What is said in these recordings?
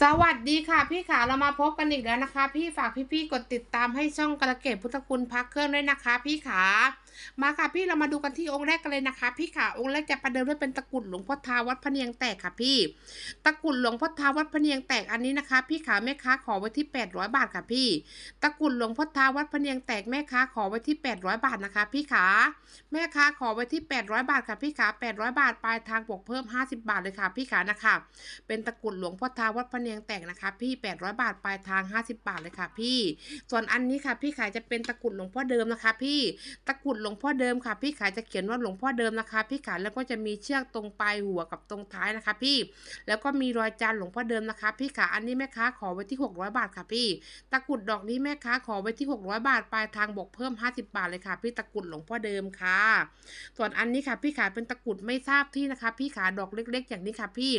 สวัสดีค่ะพี่ขาเรามาพบกันอีกแล้วนะคะ พี่ฝากพี่ๆกดติดตามให้ช่องกระเกตพุทธคุณพักเครื่องด้วยนะคะ พี่ขา มาค่ะพี่เรามาดูกันที่องค์แรกกันเลยนะคะ พี่ขาองค์แรกจะประเดิมด้วยเป็นตะกุดหลวงพ่อทาวัดพะเนียงแตกค่ะพี่ ตะกุดหลวงพ่อทาวัดพะเนียงแตกอันนี้นะคะ พี่ขาแม่ค้าขอไว้ที่ 800 บาทค่ะพี่ ตะกุดหลวงพ่อทาวัดพะเนียงแตกแม่ค้าขอไว้ที่ 800 บาทนะคะ พี่ขาแม่ค้าขอไว้ที่ 800 บาทค่ะพี่ขา800 บาทปลายทางบวกเพิ่ม 50 บาทเลยค่ะ พี่ขานะคะ เป็นตะกุดหลวงพ่อทาวัดพะเนียงแตกนะคะ พี่ 800 บาทปลายทาง 50 บาทเลยค่ะพี่ ส่วนอันนี้ค่ะ พี่ขายจะเป็นตะกุดหลวงพ่อเดิมนะคะ พี่ตะกุดหลวงพ่อเดิมค่ะพี่ขาจะเขียนว่าหลวงพ่อเดิมนะคะ พี่ขาแล้วก็จะมีเชือกตรงปลายหัวกับตรงท้ายนะคะ พี่ แล้วก็มีรอยจานหลวงพ่อเดิมนะคะ พี่ขาอันนี้แม่ค้าขอไว้ที่ 600 บาทค่ะพี่ ตะกุดดอกนี้แม่ค้าขอไว้ที่ 600 บาทปลายทางบวกเพิ่ม 50 บาทเลยค่ะ พี่ตะกุดหลวงพ่อเดิมค่ะ ส่วนอันนี้ค่ะ พี่ขาเป็นตะกุดไม่ทราบที่นะคะ พี่ขาดอกเล็ก ๆ อย่างนี้ค่ะ พี่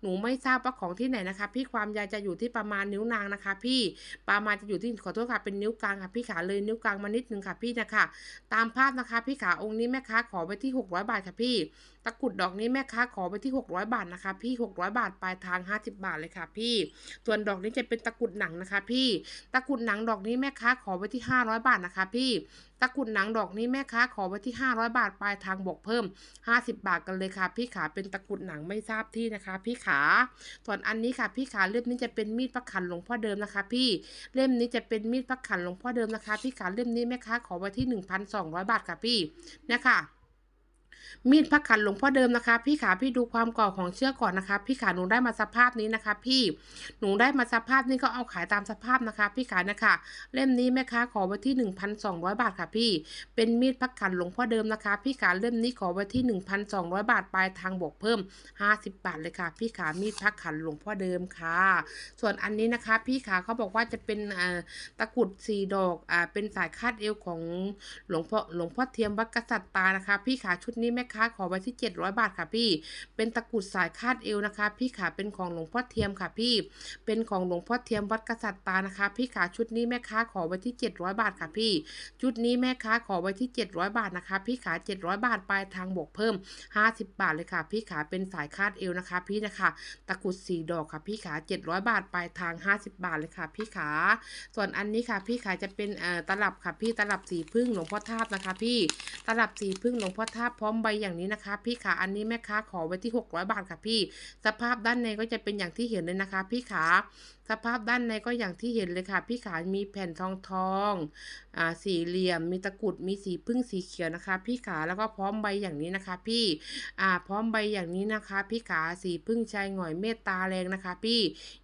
หนูไม่ทราบว่าของที่ไหนนะคะ พี่ความยาวจะอยู่ที่ประมาณนิ้วนางนะคะ พี่ประมาณจะอยู่ที่ขอโทษค่ะเป็นนิ้วกลางค่ะ พี่ขาเลยนิ้วกลางมานิดนึงค่ะพี่นะคะ ตามภาพนะคะพี่ขาองค์นี้แม่ค้าขอไปที่ 600 บาทค่ะพี่ะกรุดดอกนี้แม่ค้าขอไปที่ 600 บาทนะคะ พี่ 600 บาทปลายทาง 50 บาทเลยค่ะ พี่ ส่วนดอกนี้จะเป็นตะกรุดหนังนะคะ พี่ ตะกรุดหนังดอกนี้แม่ค้าขอไปที่ 500 บาทนะคะ พี่ ตะกรุดหนังดอกนี้แม่ค้าขอไว้ที่ 500 บาทปลายทางบวกเพิ่ม 50 บาทกันเลยค่ะ พี่ขาเป็นตะกรุดหนังไม่ทราบที่นะคะ พี่ขาส่วนอันนี้ค่ะ พี่ขาเล่มนี้จะเป็นมีดพักขันหลวงพ่อเดิมนะคะ พี่ เล่มนี้จะเป็นมีดพักขันหลวงพ่อเดิมนะคะ พี่ขาเล่มนี้แม่ค้าขอไว้ที่ 1,200 บาทค่ะพี่เนี่ยค่ะ มีดพักขันหลวงพ่อเดิมนะคะ พี่ขาพี่ดูความก่าของเชือกก่อนนะคะ พี่ขาหนูได้มาสภาพนี้นะคะ พี่หนูได้มาสภาพนี้ก็เอาขายตามสภาพนะคะ พี่ขานะคะเล่มนี้แม่ค้าขอไว้ที่ 1,200 บาทค่ะพี่ เป็นมีดพักขันหลวงพ่อเดิมนะคะ พี่ขาเล่มนี้ขอไว้ที่ 1,200 บาทปลายทางบวกเพิ่ม 50 บาทเลยค่ะ พี่ขามีดพักขันหลวงพ่อเดิมค่ะ ส่วนอันนี้นะคะ พี่ขาเขาบอกว่าจะเป็นอ่าตะกรุดสีดอกอ่าเป็นสายคาดเอวของหลวงพ่อหลวงพ่อเทียมวัดกษัตริย์ตานะคะ พี่ขาชุดนี้แม่ค้าขอไว้ที่ 700 บาทค่ะพี่ เป็นตะกุดสายคาดเอวนะคะ พี่ขาเป็นของหลวงพ่อเทียมค่ะพี่ เป็นของหลวงพ่อเทียมวัดกษัตริย์ตานะคะ พี่ขาชุดนี้แม่ค้าขอไว้ที่ 700 บาทค่ะพี่ ชุดนี้แม่ค้าขอไว้ที่ 700 บาทนะคะ พี่ขา700 บาทปลายทางบวกเพิ่ม 50 บาทเลยค่ะ พี่ขาเป็นสายคาดเอวนะคะ พี่นะคะตะกุดสีดอกค่ะพี่ขา700 บาทปลายทาง 50 บาทเลยค่ะ พี่ขา ส่วนอันนี้ค่ะ พี่ขาจะเป็นเอ่อตลับค่ะพี่ตลับสีพึ่งหลวงพ่อทาบนะคะ พี่ตลับสีพึ่งหลวงพ่อทาบพร้อมใบอย่างนี้นะคะ พี่ขาอันนี้แม่ค้าขอไว้ที่ 600 บาทค่ะพี่ สภาพด้านในก็จะเป็นอย่างที่เห็นเลยนะคะ พี่ขา สภาพด้านในก็อย่างที่เห็นเลยค่ะ พี่ขามีแผ่นทองทองอ่าสี่เหลี่ยม มีตะกุดมีสีพึ่งสีเขียวนะคะ พี่ขาแล้วก็พร้อมใบอย่างนี้นะคะ พี่อ่าพร้อมใบอย่างนี้นะคะ พี่ขาสีพึ่งชายหงอยเมตตาแรงนะคะ พี่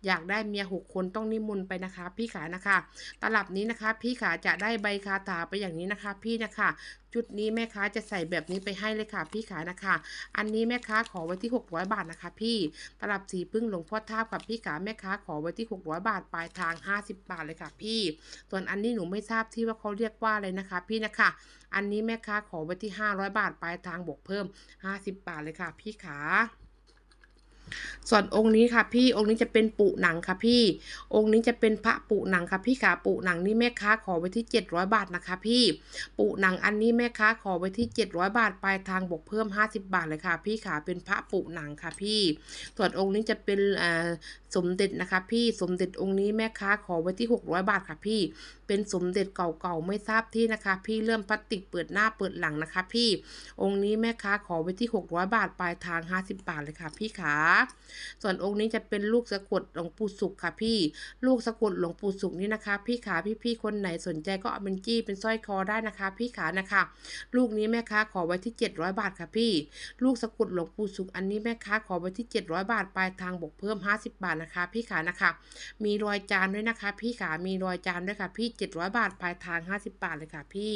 อยากได้เมียหกคนต้องนิมนต์ไปนะคะ พี่ขานะคะ ตลับนี้นะคะ พี่ขาจะได้ใบคาถาไปอย่างนี้นะคะ พี่นะคะชุดนี้แม่ค้าจะใส่แบบนี้ไปให้เลยค่ะ พี่ขานะคะ อันนี้แม่ค้าขอไว้ที่ 600 บาทนะคะ พี่ตลับสีพึ่งหลวงพ่อท่ากับพี่ขาแม่ค้าขอไว้ที่600 บาทปลายทาง 50 บาทเลยค่ะพี่ ส่วนอันนี้หนูไม่ทราบที่ว่าเขาเรียกว่าอะไรนะคะ พี่นะคะ อันนี้แม่ค้าขอไว้ที่ 500 บาทปลายทางบวกเพิ่ม 50 บาทเลยค่ะ พี่ขาส่วนองค์นี้ค่ะพี่องค์นี้จะเป็นปุหนังค่ะพี่ องค์นี้จะเป็นพระปุหนังค่ะพี่ขาปุหนังนี่แม่ค้าขอไว้ที่ 700 บาทนะคะ พี่ปุหนังอันนี้แม่ค้าขอไว้ที่ 700 บาทปลายทางบวกเพิ่ม 50 บาทเลยค่ะ พี่ขาเป็นพระปุหนังค่ะพี่ ส่วนองค์นี้จะเป็นอ่า สมเด็จนะคะพี่สมเด็จองค์นี้แม่ค้าขอไว้ที่ 600 บาทค่ะพี่ เป็นสมเด็จเก่าๆไม่ทราบที่นะคะ พี่เริ่มพลาสติกเปิดหน้าเปิดหลังนะคะ พี่องค์นี้แม่ค้าขอไว้ที่ 600 บาทปลายทาง 50 บาทเลยค่ะพี่ขาส่วนองค์นี้จะเป็นลูกสะกดหลวงปู่สุขค่ะพี่ ลูกสะกดหลวงปู่สุขนี่นะคะ พี่ขาพี่ๆคนไหนสนใจก็เอาเป็นจี้เป็นสร้อยคอได้นะคะ พี่ขานะคะ ลูกนี้แม่ค้าขอไว้ที่ 700 บาทค่ะพี่ ลูกสะกดหลวงปู่สุขอันนี้แม่ค้าขอไว้ที่ 700 บาทปลายทางบวกเพิ่ม 50 บาทนะคะ พี่ขานะคะ มีรอยจานด้วยนะคะ พี่ขามีรอยจานด้วยค่ะ พี่ 700 บาทปลายทาง 50 บาทเลยค่ะ พี่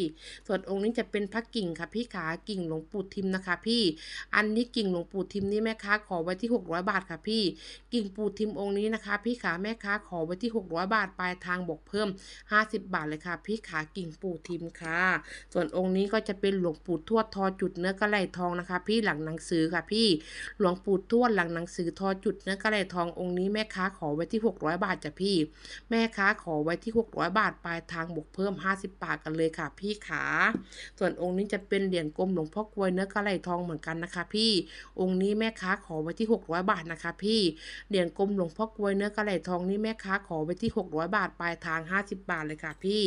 ส่วนองค์นี้จะเป็นพระกิ่งค่ะ พี่ขากิ่งหลวงปู่ทิมนะคะ พี่ อันนี้กิ่งหลวงปู่ทิมนี่แม่ค้าขอไว้ที่ 600 บาทค่ะ พี่ กิ่งปู่ทิมองค์นี้นะคะ พี่ขาแม่ค้าขอไว้ที่ 600 บาทปลายทางบวกเพิ่ม 50 บาทเลยค่ะ พี่ขากิ่งปู่ทิมค่ะ ส่วนองค์นี้ก็จะเป็นหลวงปู่ทวดทอจุดเนื้อกระไหลทองนะคะ พี่หลังหนังสือค่ะ พี่ หลวงปู่ทวดหลังหนังสือทอจุดเนื้อกระไหลทององค์นี้ม่แม่ค้าขอไว้ที่ 600 บาทจ้ะพี่ แม่ค้าขอไว้ที่ 600 บาทปลายทางบวกเพิ่ม 50 บาทกันเลยค่ะ พี่ขาส่วนองค์นี้จะเป็นเหรียญกลมหลวงพ่อกลวยเนื้อกระไหลทองเหมือนกันนะคะ พี่องค์นี้แม่ค้าขอไว้ที่ 600 บาทนะคะ พี่เหรียญกลมหลวงพ่อกลวยเนื้อกระไหลทองนี่แม่ค้าขอไว้ที่ 600 บาทปลายทาง 50 บาทเลยค่ะ พี่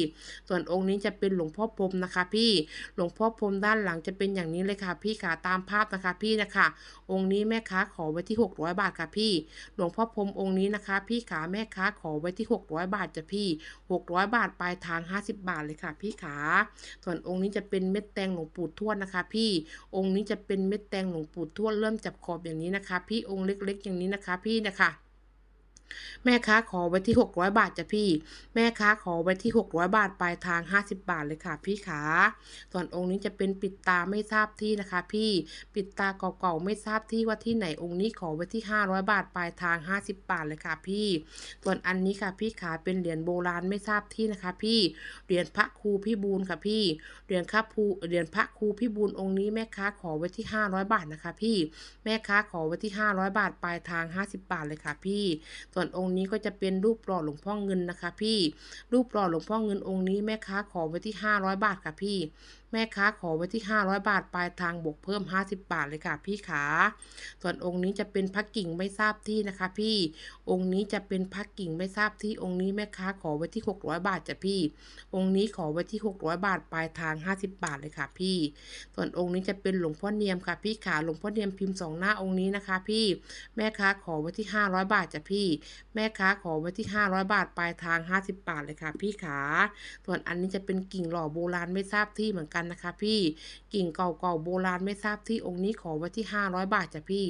ส่วนองค์นี้จะเป็นหลวงพ่อพรมนะคะ พี่หลวงพ่อพรมด้านหลังจะเป็นอย่างนี้เลยค่ะ พี่ขาตามภาพนะคะ พี่นะคะ องค์นี้แม่ค้าขอไว้ที่ 600 บาทค่ะพี่ หลวงพ่อพรมองค์นี้นะคะ พี่ขาแม่ค้าขอไว้ที่ 600 บาทจ้ะพี่ 600 บาทปลายทาง 50 บาทเลยค่ะ พี่ขา ส่วนองค์นี้จะเป็นเม็ดแตงหลวงปู่ทวดนะคะ พี่องค์นี้จะเป็นเม็ดแตงหลวงปู่ทวดเริ่มจับขอบอย่างนี้นะคะ พี่องค์เล็กๆ อย่างนี้นะคะ พี่นะคะ แม่ค้าขอไว้ที่ 600 บาทจ้ะพี่ แม่ค้าขอไว้ที่ 600 บาทปลายทาง 50 บาทเลยค่ะ พี่ขาส่วนองค์นี้จะเป็นปิดตาไม่ทราบที่นะคะ พี่ปิดตาเก่าๆไม่ทราบที่ว่าที่ไหนองค์นี้ขอไว้ที่ 500 บาทปลายทาง 50 บาทเลยค่ะ พี่ ส่วนอันนี้ค่ะพี่ขาเป็นเหรียญโบราณไม่ทราบที่นะคะ พี่เหรียญพระครูพี่บูลค่ะพี่เหรียญครูเหรียญพระครูพี่บูลองค์นี้แม่ค้าขอไว้ที่ 500 บาทนะคะ พี่แม่ค้าขอไว้ที่ 500 บาทปลายทาง 50 บาทเลยค่ะ พี่ส่วนนองค์นี้ก็จะเป็นรูปหล่อหลวงพ่อเงินนะคะ พี่รูปหล่อหลวงพ่อเงินองค์นี้แม่ค้าขอไว้ที่ 500 บาทค่ะพี่ แม่ค้าขอไว้ที่ 500 บาท ปลายทางบวกเพิ่ม 50 บาทเลยค่ะพี่ขาส่วนองค์นี้จะเป็นพระกิ่งไม่ทราบที่นะคะ พี่องค์นี้จะเป็นพระกิ่งไม่ทราบที่องค์นี้แม่ค้าขอไว้ที่ 600 บาทจ้ะพี่ องค์นี้ขอไว้ที่ 600 บาท ปลายทาง 50 บาทเลยค่ะพี่ ส่วนองค์นี้จะเป็นหลวงพ่อเนียมค่ะพี่ขาหลวงพ่อเนียมพิมพ์สองหน้าองค์นี้นะคะ พี่แม่ค้าขอไว้ที่ 500 บาทจ้ะพี่ แม่ค้าขอไว้ที่ 500 บาท ปลายทาง 50 บาทเลยค่ะ พี่ขาส่วนอันนี้จะเป็นกิ่งหล่อโบราณไม่ทราบที่เหมือนกันนะคะพี่กิ่งเก่าๆโบราณไม่ทราบที่องค์นี้ขอไว้ที่ 500 บาทจ้ะพี่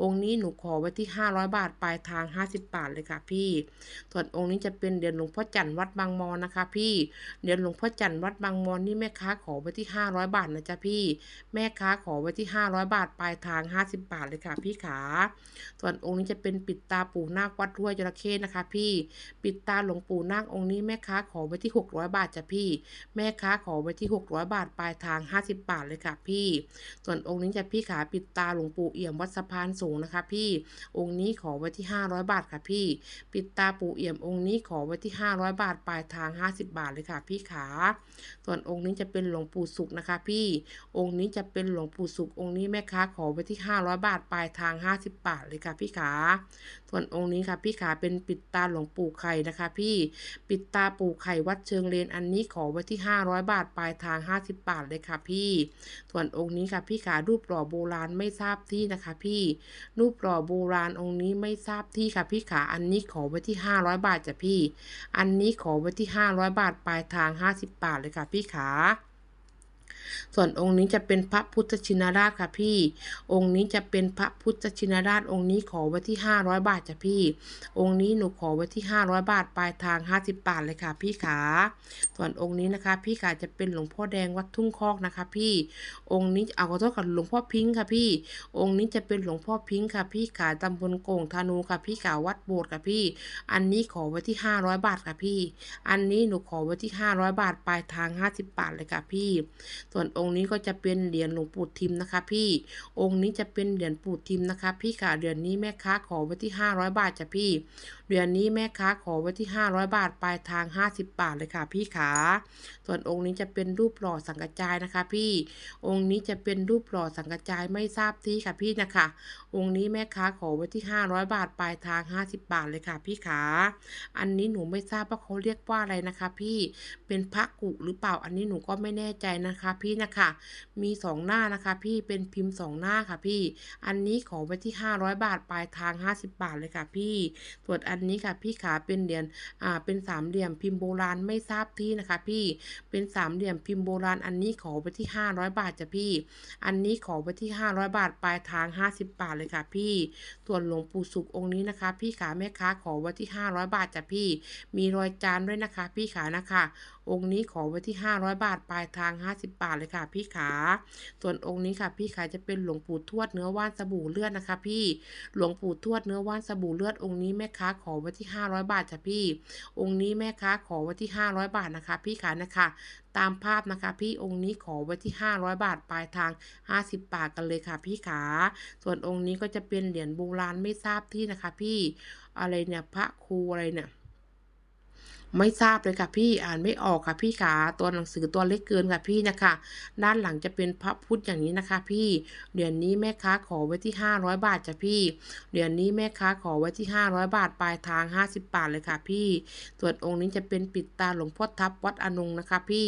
องค์นี้หนูขอไว้ที่ 500 บาทปลายทาง 50 บาทเลยค่ะพี่ ส่วนองค์นี้จะเป็นเหรียญหลวงพ่อจันทร์วัดบางมอนนะคะพี่เหรียญหลวงพ่อจันทร์วัดบางมอนนี่แม่ค้าขอไว้ที่ 500 บาทนะจ๊ะพี่ แม่ค้าขอไว้ที่ 500 บาทปลายทาง 50 บาทเลยค่ะพี่ขา ส่วนองค์นี้จะเป็นปิดตาปู่นาควัดห้วยจระเข้นะคะพี่ ปิดตาหลวงปู่นาคองค์นี้แม่ค้าขอไว้ที่ 600 บาทจ้ะพี่ แม่ค้าขอไว้ที่ 600 บาทปลายทาง 50 บาทเลยค่ะพี่ ส่วนองค์นี้จะพี่ขาปิดตาหลวงปู่เอี่ยมวัดสะพานสูงนะคะ พี่ องค์นี้ขอไว้ที่ 500 บาทค่ะพี่ ปิดตาปู่เอี่ยมองค์นี้ขอไว้ที่ 500 บาทปลายทาง 50 บาทเลยค่ะ พี่ขา ส่วนองค์นี้จะเป็นหลวงปู่สุขนะคะ พี่ องค์นี้จะเป็นหลวงปู่สุของค์นี้แม่ค้าขอไว้ที่ 500 บาทปลายทาง 50 บาทเลยค่ะพี่ขา ส่วนองค์นี้ค่ะพี่ขาเป็นปิดตาหลวงปู่ไข่นะคะ พี่ ปิดตาปู่ไข่วัดเชิงเลนอันนี้ขอไว้ที่ 500 บาทปลายทาง 50บาทเลยค่ะพี่ ส่วนองค์นี้ค่ะพี่ขารูปหล่อโบราณไม่ทราบที่นะคะ พี่ รูปหล่อโบราณองค์นี้ไม่ทราบที่ค่ะพี่ขาอันนี้ขอไว้ที่ 500 บาทจ้ะพี่ อันนี้ขอไว้ที่ 500 บาทปลายทาง 50 บาทเลยค่ะพี่ขา ส่วนองค์นี้จะเป็นพระพุทธชินราชค่ะพี่ องค์นี้จะเป็นพระพุทธชินราช องค์นี้ขอไว้ที่ 500 บาทจ้ะพี่ องค์นี้หนูขอไว้ที่ 500 บาทปลายทาง 50 บาทเลยค่ะ พี่ขา ส่วนองค์นี้นะคะ พี่ขาจะเป็นหลวงพ่อแดงวัดทุ่งคอกนะคะ พี่ องค์นี้เอาขอโทษกับหลวงพ่อพิงค์ค่ะพี่ องค์นี้จะเป็นหลวงพ่อพิงค์ค่ะ พี่ขาตำบลโก่งธนูค่ะพี่ขาวัดโบสถ์ค่ะพี่ อันนี้ขอไว้ที่ 500 บาทค่ะพี่ อันนี้หนูขอไว้ที่ 500 บาทปลายทาง 50 บาทเลยค่ะพี่ส่วนองค์นี้ก็จะเป็นเหรียญหลวงปู่ทิมนะคะ พี่ องค์นี้จะเป็นเหรียญปู่ทิมนะคะ พี่ค่ะเหรียญนี้แม่ค้าขอไว้ที่ 500 บาทจ้ะพี่ เหรียญนี้แม่ค้าขอไว้ที่ 500 บาท ปลายทาง 50 บาทเลยค่ะ พี่ขา ส่วนองค์นี้จะเป็นรูปหล่อสังกจายนะคะ พี่ องค์นี้จะเป็นรูปหล่อสังกจายไม่ทราบที่ค่ะพี่นะคะ องค์นี้แม่ค้าขอไว้ที่ 500 บาท ปลายทาง 50 บาทเลยค่ะ พี่ขา อันนี้หนูไม่ทราบว่าเขาเรียกว่าอะไรนะคะ พี่ เป็นพระกุหรือเปล่า อันนี้หนูก็ไม่แน่ใจนะคะ พี่นะคะ มีสองหน้านะคะ พี่ เป็นพิมพ์สองหน้าค่ะพี่ อันนี้ขอไว้ที่ 500 บาท ปลายทาง 50 บาทเลยค่ะพี่ ส่วนอันนี้ค่ะพี่ขาเป็นเหรียญอ่าเป็นสามเหลี่ยมพิมพ์โบราณไม่ทราบที่นะคะพี่เป็นสามเหลี่ยมพิมพ์โบราณอันนี้ขอไปที่ 500 บาทจ้ะพี่ อันนี้ขอไปที่ 500 บาทปลายทาง 50 บาทเลยค่ะพี่ ส่วนหลวงปู่สุของค์นี้นะคะ พี่ขาแม่ค้าขอไว้ที่ 500 บาทจ้ะพี่ มีรอยจานด้วยนะคะ พี่ขานะคะองค์นี้ขอไว้ที่ 500 บาทปลายทาง 50 บาทเลยค่ะ พี่ขา ส่วนองค์นี้ค่ะ พี่ขาจะเป็นหลวงปู่ทวดเนื้อว่านสบู่เลือดนะคะ พี่ หลวงปู่ทวดเนื้อว่านสบู่เลือดองค์นี้แม่ค้าขอไว้ที่ 500 บาทจ้ะพี่ องค์นี้แม่ค้าขอไว้ที่ 500 บาทนะคะ พี่ขานะคะ ตามภาพนะคะ พี่องค์นี้ขอไว้ที่ 500 บาทปลายทาง 50 บาทกันเลยค่ะ พี่ขา ส่วนองค์นี้ก็จะเป็นเหรียญโบราณไม่ทราบที่นะคะ พี่ อะไรเนี่ยพระครูอะไรเนี่ย ไม่ทราบเลยค่ะพี่อ่านไม่ออกค่ะพี่ขาตัวหนังสือตัวเล็กเกินค่ะพี่นะคะ ด้านหลังจะเป็นพระพุทธอย่างนี้นะคะ พี่เดือนนี้แม่ค้าขอไว้ที่ 500 บาทจ้ะพี่ เดือนนี้แม่ค้าขอไว้ที่ 500 บาทปลายทาง 50 บาทเลยค่ะพี่ส่วนองค์นี้จะเป็นปิดตาหลวงพ่อทับวัดอนงนะคะ พี่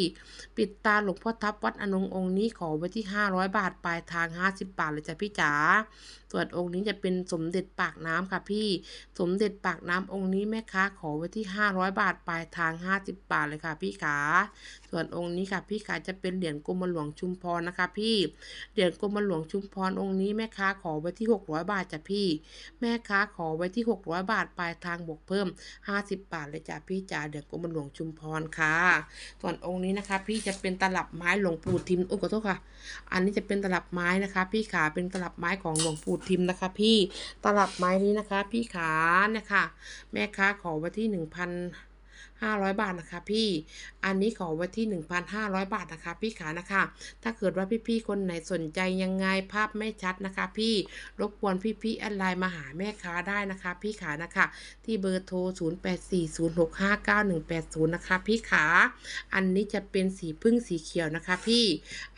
ปิดตาหลวงพ่อทับวัดอนงองค์นี้ขอไว้ที่ 500 บาทปลายทาง 50 บาทเลยจ้ะพี่จ๋า ส่วนองค์นี้จะเป็นสมเด็จปากน้ำค่ะพี่ สมเด็จปากน้ำองค์นี้แม่ค้าขอไว้ที่ 500 บาทปลายทาง 50 บาทเลยค่ะพี่ขา ส่วนองค์นี้ค่ะพี่ขาจะเป็นเหรียญกรมหลวงชุมพรนะคะ พี่ เหรียญกรมหลวงชุมพรองค์นี้แม่ค้าขอไว้ที่ 600 บาทจ้ะพี่ แม่ค้าขอไว้ที่ 600 บาทปลายทางบวกเพิ่ม 50 บาทเลยจ้ะพี่จ๋าเหรียญกรมหลวงชุมพรค่ะ ส่วนองค์นี้นะคะ พี่จะเป็นตลับไม้หลวงปู่ทิมอุ้ยขอโทษค่ะ อันนี้จะเป็นตลับไม้นะคะ พี่ขาเป็นตลับไม้ของหลวงปู่ทิมนะคะพี่ตลับไม้นี้นะคะ พี่ขาเนี่ยค่ะ แม่ค้าขอไว้ที่หนึ่งพัน ห้าร้อยบาทนะคะ พี่ อันนี้ขอไว้ที่หนึ่งพันห้าร้อยบาทนะคะ พี่ขานะคะ ถ้าเกิดว่าพี่ๆคนไหนสนใจยังไงภาพไม่ชัดนะคะ พี่ รบกวนพี่ๆแอดไลน์มาหาแม่ค้าได้นะคะ พี่ขานะคะ ที่เบอร์โทร 0840659180 นะคะ พี่ขา อันนี้จะเป็นสีพึ่งสีเขียวนะคะ พี่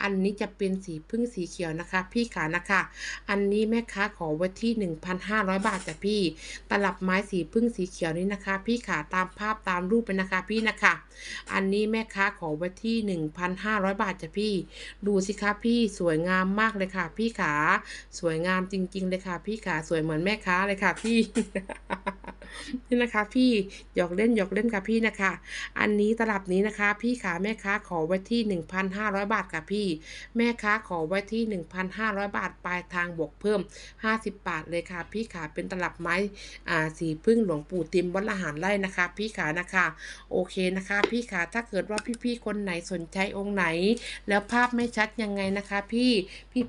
อันนี้จะเป็นสีพึ่งสีเขียวนะคะ พี่ขานะคะ อันนี้แม่ค้าขอไว้ที่ 1,500 บาทจ้ะพี่ ตลับไม้สีพึ่งสีเขียวนี้นะคะ พี่ขาตามภาพตามรูปไปนะคะพี่นะคะ อันนี้แม่ค้าขอไว้ที่ 1,500 บาทจ้ะพี่ ดูสิคะพี่สวยงามมากเลยค่ะ พี่ขา สวยงามจริง ๆ เลยค่ะ พี่ขาสวยเหมือนแม่ค้าเลยค่ะพี่ นี่นะคะ พี่หยอกเล่นหยอกเล่นค่ะพี่นะคะ อันนี้ตลับนี้นะคะ พี่ขาแม่ค้าขอไว้ที่ 1,500 บาทค่ะพี่ แม่ค้าขอไว้ที่ 1,500 บาทปลายทางบวกเพิ่ม 50 บาทเลยค่ะ พี่ขาเป็นตลับไม้อ่าสีพึ่งหลวงปู่ติมวัดละหารไร่นะคะ พี่ขานะคะ โอเคนะคะ พี่ขาถ้าเกิดว่าพี่ๆคนไหนสนใจองค์ไหน แล้วภาพไม่ชัดยังไงนะคะ พี่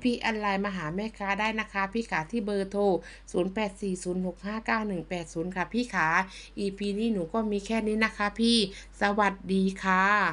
พี่ๆแอดไลน์มาหาแม่ค้าได้นะคะ พี่ขาที่เบอร์โทร 0840659180 ค่ะพี่ขา EP นี้หนูก็มีแค่นี้นะคะพี่ สวัสดีค่ะ